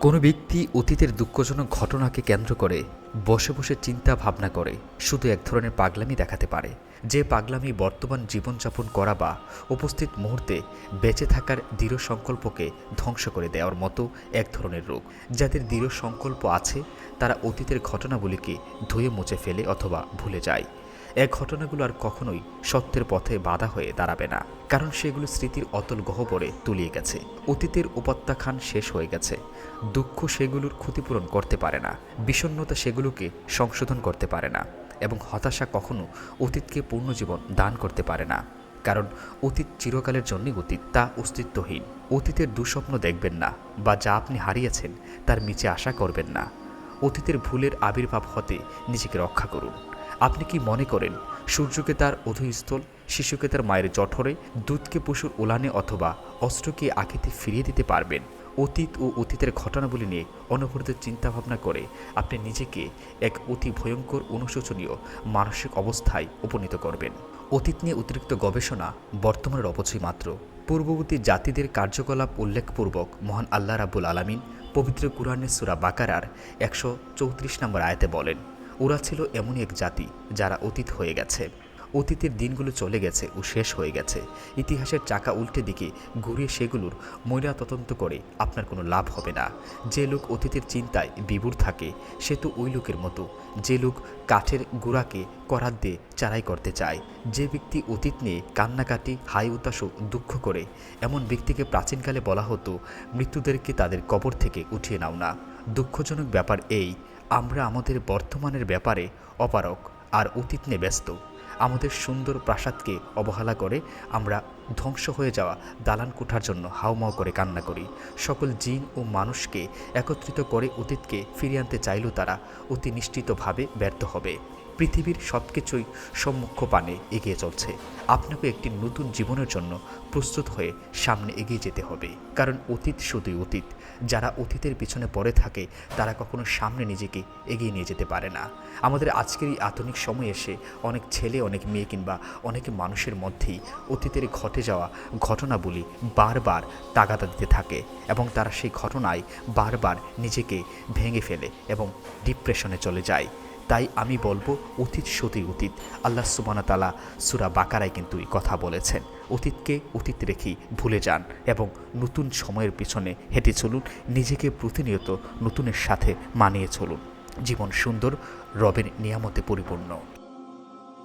কোনো ব্যক্তি অতীতের দুঃখজনক ঘটনাকে কেন্দ্র করে বসে বসে চিন্তা ভাবনা করে, শুধু এক ধরনের পাগলামি দেখাতে পারে, যে পাগলামি বর্তমান জীবনযাপন করা বা উপস্থিত মুহূর্তে বেঁচে থাকার দৃঢ় সংকল্পকে ধ্বংস করে দেওয়ার মতো এক ধরনের রোগ। যাদের দৃঢ় সংকল্প আছে, তারা অতীতের ঘটনাগুলিকে ধুয়ে মুছে ফেলে অথবা ভুলে যায়। এক ঘটনাগুলো আর কখনোই সত্যের পথে বাধা হয়ে দাঁড়াবে না, কারণ সেগুলো স্মৃতির অতল গহ্বরে তুলিয়ে গেছে। অতীতের উপত্যাখান শেষ হয়ে গেছে। দুঃখ সেগুলোর ক্ষতিপূরণ করতে পারে না, বিষণ্ণতা সেগুলোকে সংশোধন করতে পারে না, এবং হতাশা কখনো অতীতকে পূর্ণজীবন দান করতে পারে না, কারণ অতীত চিরকালের জন্যই অতীত, তা অস্তিত্বহীন। অতীতের দুঃস্বপ্ন দেখবেন না, বা যা আপনি হারিয়েছেন তার নিচে আশা করবেন না। অতীতের ভুলের আবির্ভাব হতে নিজেকে রক্ষা করুন। আপনি কি মনে করেন, সূর্যকে তার অধুস্থল শিশুকে তার মায়ের জঠরে, দুধকে পশুর ওলানে অথবা অস্ত্রকে আখিতে ফিরিয়ে দিতে পারবেন? অতীত ও অতীতের ঘটনাবলী নিয়ে অনবরত চিন্তাভাবনা করে আপনি নিজেকে এক অতি ভয়ঙ্কর অনুশোচনীয় মানসিক অবস্থায় উপনীত করবেন। অতীত নিয়ে অতিরিক্ত গবেষণা বর্তমানের অপচয় মাত্র। পূর্ববর্তী জাতিদের কার্যকলাপ উল্লেখপূর্বক মহান আল্লাহ রাবুল আলামিন পবিত্র কুরআনের সুরা বাকারার একশো চৌত্রিশ নম্বর আয়াতে বলেন ওরা ছিল এমনই এক জাতি যারা অতীত হয়ে গেছে। অতীতের দিনগুলো চলে গেছে ও শেষ হয়ে গেছে। ইতিহাসের চাকা উল্টে দিকে ঘুরিয়ে সেগুলোর ময়লা তদন্ত করে আপনার কোনো লাভ হবে না। যে লোক অতীতের চিন্তায় বিভুর থাকে, সে তো ওই লোকের মতো। যে লোক কাঠের গুঁড়াকে করাত দিয়ে চারাই করতে চায়। যে ব্যক্তি অতীত নিয়ে কান্নাকাটি হাই উতাস দুঃখ করে, এমন ব্যক্তিকে প্রাচীনকালে বলা হতো, মৃত্যুদেরকে তাদের কবর থেকে উঠিয়ে নাও না। দুঃখজনক ব্যাপার এই আমরা আমাদের বর্তমানের ব্যাপারে অপারক আর অতীত নিয়ে ব্যস্ত। আমাদের সুন্দর প্রাসাদকে অবহেলা করে আমরা ধ্বংস হয়ে যাওয়া দালান কোঠার জন্য হাওমাও করে কান্না করি। সকল জিন ও মানুষকে একত্রিত করে অতীতকে ফিরিয়ে আনতে চাইলেও তারা অতি নিশ্চিতভাবে ব্যর্থ হবে। পৃথিবীর সব কিছুই সম্মুখ পানে এগিয়ে চলছে। আপনাকে একটি নতুন জীবনের জন্য প্রস্তুত হয়ে সামনে এগিয়ে যেতে হবে। কারণ অতীত শুধুই অতীত। যারা অতীতের পিছনে পড়ে থাকে, তারা কখনো সামনে নিজেকে এগিয়ে নিয়ে যেতে পারে না। আমাদের আজকের এই আধুনিক সময়ে এসে অনেক ছেলে, অনেক মেয়ে কিংবা অনেক মানুষের মধ্যেই অতীতের ঘটে যাওয়া ঘটনাবলী বারবার তাগাদা দিতে থাকে এবং তারা সেই ঘটনায় বারবার নিজেকে ভেঙে ফেলে এবং ডিপ্রেশনে চলে যায়। তাই আমি বলব, অতীত সতী অতীত। আল্লাহ সুবানা তালা সুরা বাকারায় কিন্তু এই কথা বলেছেন। অতীতকে অতীত রেখেই ভুলে যান এবং নতুন সময়ের পিছনে হেঁটে চলুন, নিজেকে প্রতিনিয়ত নতুনের সাথে মানিয়ে চলুন। জীবন সুন্দর, রবের নিয়ামতে পরিপূর্ণ।